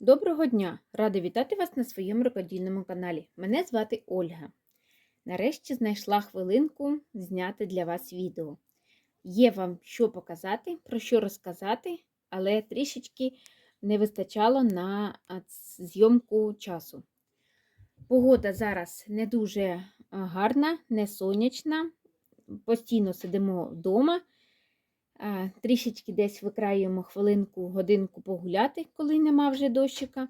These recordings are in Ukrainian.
Доброго дня! Рада вітати вас на своєму рукодільному каналі. Мене звати Ольга. Нарешті знайшла хвилинку зняти для вас відео. Є вам що показати, про що розказати, але трішечки не вистачало на зйомку часу. Погода зараз не дуже гарна, не сонячна. Постійно сидимо вдома. Трішечки десь викраюємо хвилинку, годинку погуляти, коли нема вже дощика.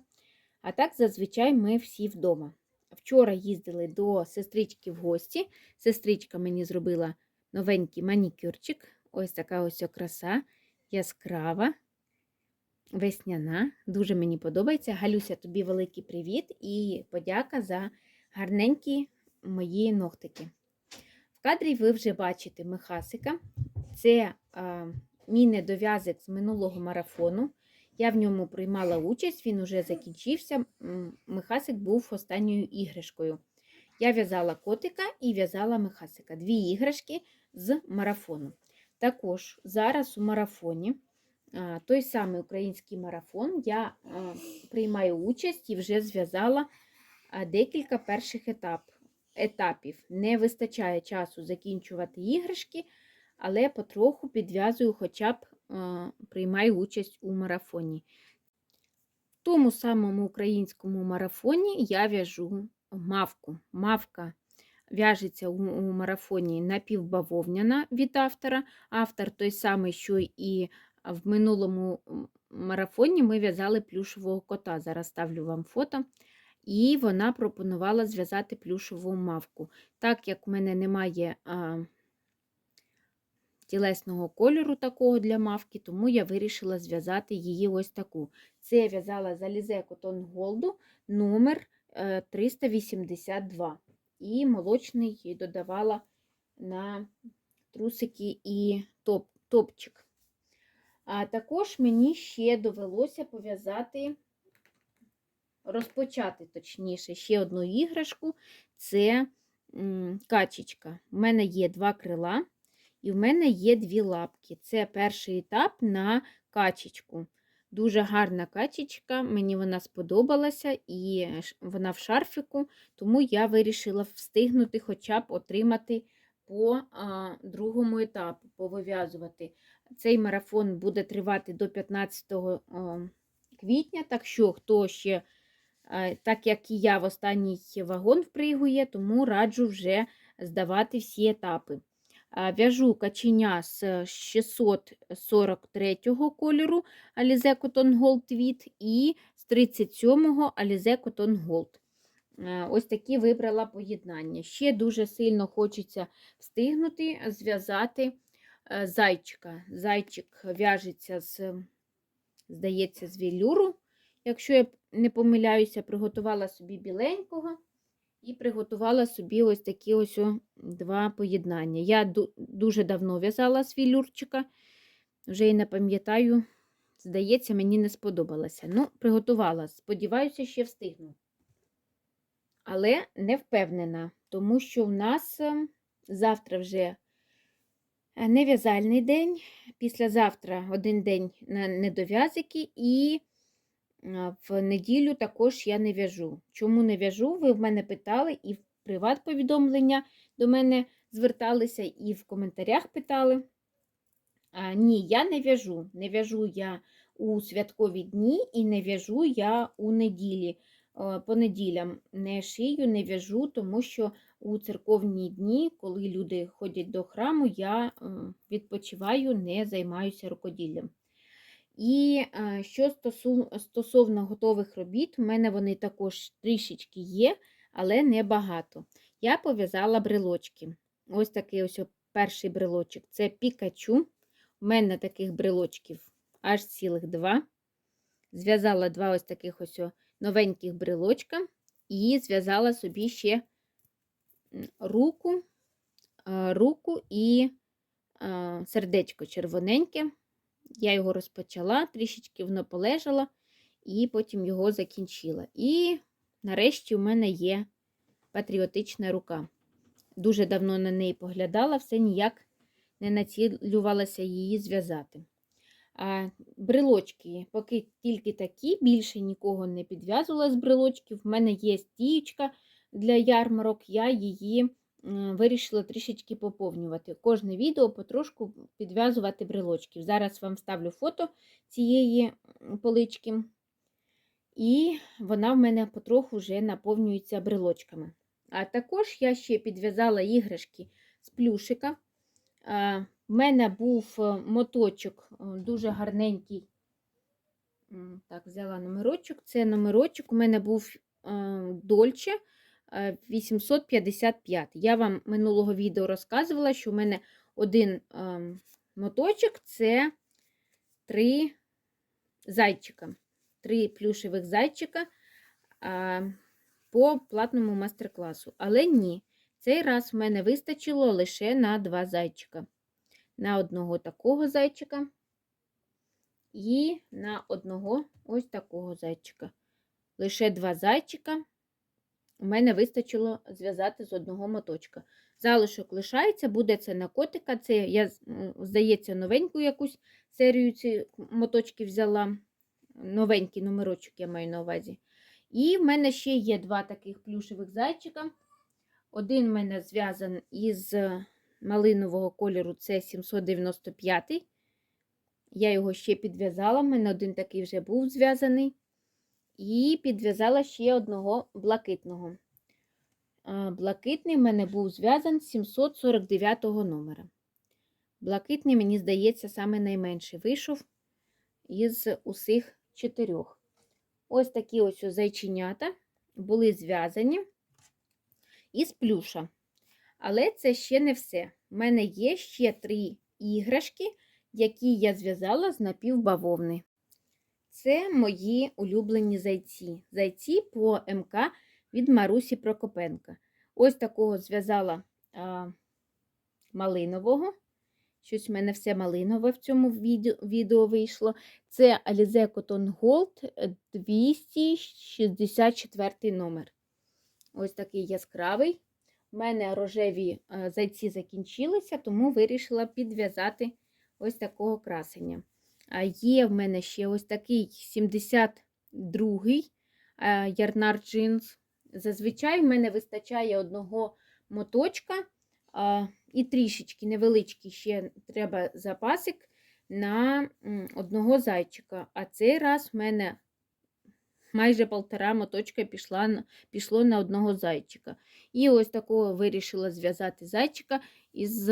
А так зазвичай ми всі вдома. Вчора їздили до сестрички в гості. Сестричка мені зробила новенький манікюрчик. Ось така ось о краса, яскрава, весняна. Дуже мені подобається. Галюся, тобі великий привіт і подяка за гарненькі мої ногтики. В кадрі ви вже бачите мехасика. Це а, мій недов'язок з минулого марафону. Я в ньому приймала участь, він уже закінчився. М, Мехасик був останньою іграшкою. Я в'язала котика і в'язала мехасика. Дві іграшки з марафону. Також зараз у марафоні, той самий український марафон, я приймаю участь і вже зв'язала декілька перших етап, етапів. Не вистачає часу закінчувати іграшки але потроху підв'язую, хоча б е, приймаю участь у марафоні. В тому самому українському марафоні я в'яжу мавку. Мавка в'яжеться у, у марафоні напівбавовняна від автора. Автор той самий, що і в минулому марафоні ми в'язали плюшового кота. Зараз ставлю вам фото. І вона пропонувала зв'язати плюшову мавку. Так як в мене немає. Тілесного кольору такого для мавки, тому я вирішила зв'язати її ось таку. Це я в'язала з Alize Cotton Gold номер е, 382. І молочний їй додавала на трусики і топ, топчик. А також мені ще довелося пов'язати, розпочати, точніше, ще одну іграшку це качечка. У мене є два крила. І в мене є дві лапки. Це перший етап на качечку. Дуже гарна качечка, мені вона сподобалася, і вона в шарфіку, тому я вирішила встигнути хоча б отримати по а, другому етапу, повив'язувати. Цей марафон буде тривати до 15 а, квітня, так що хто ще, а, так як і я в останній вагон впригує, тому раджу вже здавати всі етапи. В'яжу каченя з 643 кольору Alize Cotton Gold Tweed і з 37-го Alize Cotton Gold. Ось такі вибрала поєднання. Ще дуже сильно хочеться встигнути зв'язати е, зайчика. Зайчик в'яжеться з, здається, з вілюру. Якщо я не помиляюся, приготувала собі біленького. І приготувала собі ось такі ось два поєднання. Я дуже давно в'язала з вілюрчика, вже і не пам'ятаю, здається, мені не сподобалося. Ну, приготувала, сподіваюся, ще встигну. Але не впевнена, тому що в нас ем, завтра вже е, нев'язальний день, післязавтра один день на недов'язики і. В неділю також я не в'яжу. Чому не в'яжу? Ви в мене питали і в приват-повідомлення до мене зверталися, і в коментарях питали. А, Ні, я не в'яжу. Не в'яжу я у святкові дні і не в'яжу я у неділі. По неділям не шию, не в'яжу, тому що у церковні дні, коли люди ходять до храму, я відпочиваю, не займаюся рукоділлям. І що стосовно готових робіт, у мене вони також трішечки є, але не багато. Я пов'язала брелочки. Ось такий ось перший брелочок це Пікачу. У мене таких брелочків аж цілих два. Зв'язала два ось таких ось новеньких брелочка і зв'язала собі ще руку, руку і сердечко червоненьке. Я його розпочала, трішечки воно полежало, і потім його закінчила. І нарешті у мене є патріотична рука. Дуже давно на неї поглядала, все ніяк не націлювалася її зв'язати. А, брелочки, поки тільки такі, більше нікого не підв'язувала з брелочків. В мене є стіючка для ярмарок, я її вирішила трішечки поповнювати. Кожне відео потрошку підв'язувати брелочків. Зараз вам ставлю фото цієї полички, і вона в мене потроху вже наповнюється брелочками. А також я ще підв'язала іграшки з плюшика. В мене був е, моточок е, дуже гарненький. Так, взяла номерочок. Це номерочок. У мене був Дольче 855. Я вам минулого відео розказувала, що у мене один е, моточок це три зайчика. Три плюшевих зайчика е, по платному мастер-класу. Але ні, цей раз в мене вистачило лише на два зайчика. На одного такого зайчика і на одного ось такого зайчика. Лише два зайчика у мене вистачило зв'язати з одного моточка. Залишок лишається, буде це на котика. Це я, здається, новеньку якусь серію ці моточки взяла. Новенький номерочок я маю на увазі. І в мене ще є два таких плюшевих зайчика. Один в мене зв'язаний із малинового кольору, це 795. Я його ще підв'язала. У мене один такий вже був зв'язаний. І підв'язала ще одного блакитного. Блакитний в мене був зв'язаний з 749 номера. Блакитний, мені здається, саме найменший вийшов із усіх чотирьох. Ось такі ось зайченята були зв'язані із плюша. Але це ще не все. У мене є ще три іграшки, які я зв'язала з напівбавовни. Це мої улюблені зайці. Зайці по МК від Марусі Прокопенка. Ось такого зв'язала малинового. Щось в мене все малинове в цьому відео, відео вийшло. Це Alize Cotton Gold 264 номер. Ось такий яскравий. У мене рожеві е, зайці закінчилися, тому вирішила підв'язати ось такого красення. А є в мене ще ось такий 72-й ярнар джинс. Зазвичай в мене вистачає одного моточка і трішечки невеличкий ще треба запасик на одного зайчика. А цей раз в мене майже полтора моточка пішла, пішло на одного зайчика. І ось такого вирішила зв'язати зайчика із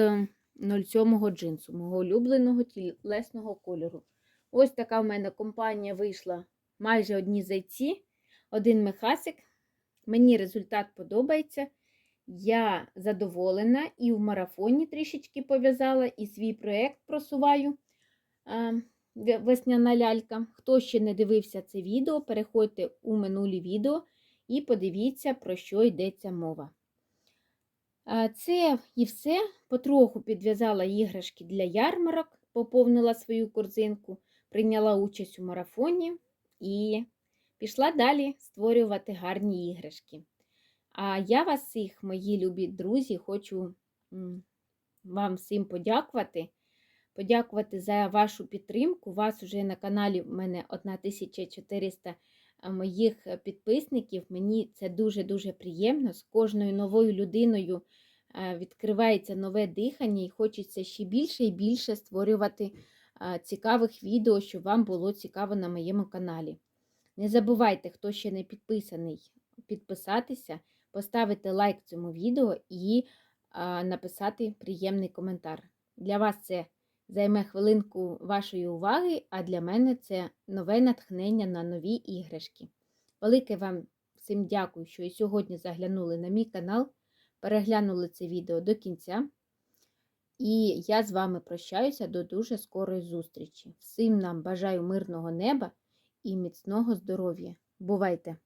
07 джинсу, мого улюбленого тілесного кольору. Ось така в мене компанія вийшла майже одні зайці, один мехасик. Мені результат подобається. Я задоволена і в марафоні трішечки пов'язала, і свій проєкт просуваю. Весняна лялька. Хто ще не дивився це відео, переходьте у минулі відео і подивіться, про що йдеться мова. Це і все. Потроху підв'язала іграшки для ярмарок, поповнила свою корзинку, прийняла участь у марафоні і пішла далі створювати гарні іграшки. А я вас всіх, мої любі друзі, хочу вам всім подякувати. Подякувати за вашу підтримку. У вас вже на каналі в мене 1400 моїх е, підписників. Мені це дуже-дуже приємно. З кожною новою людиною е, відкривається нове дихання і хочеться ще більше і більше створювати цікавих відео, щоб вам було цікаво на моєму каналі. Не забувайте, хто ще не підписаний, підписатися, поставити лайк цьому відео і написати приємний коментар. Для вас це займе хвилинку вашої уваги, а для мене це нове натхнення на нові іграшки. Велике вам всім дякую, що і сьогодні заглянули на мій канал, переглянули це відео до кінця. І я з вами прощаюся до дуже скорої зустрічі. Всім нам бажаю мирного неба і міцного здоров'я. Бувайте!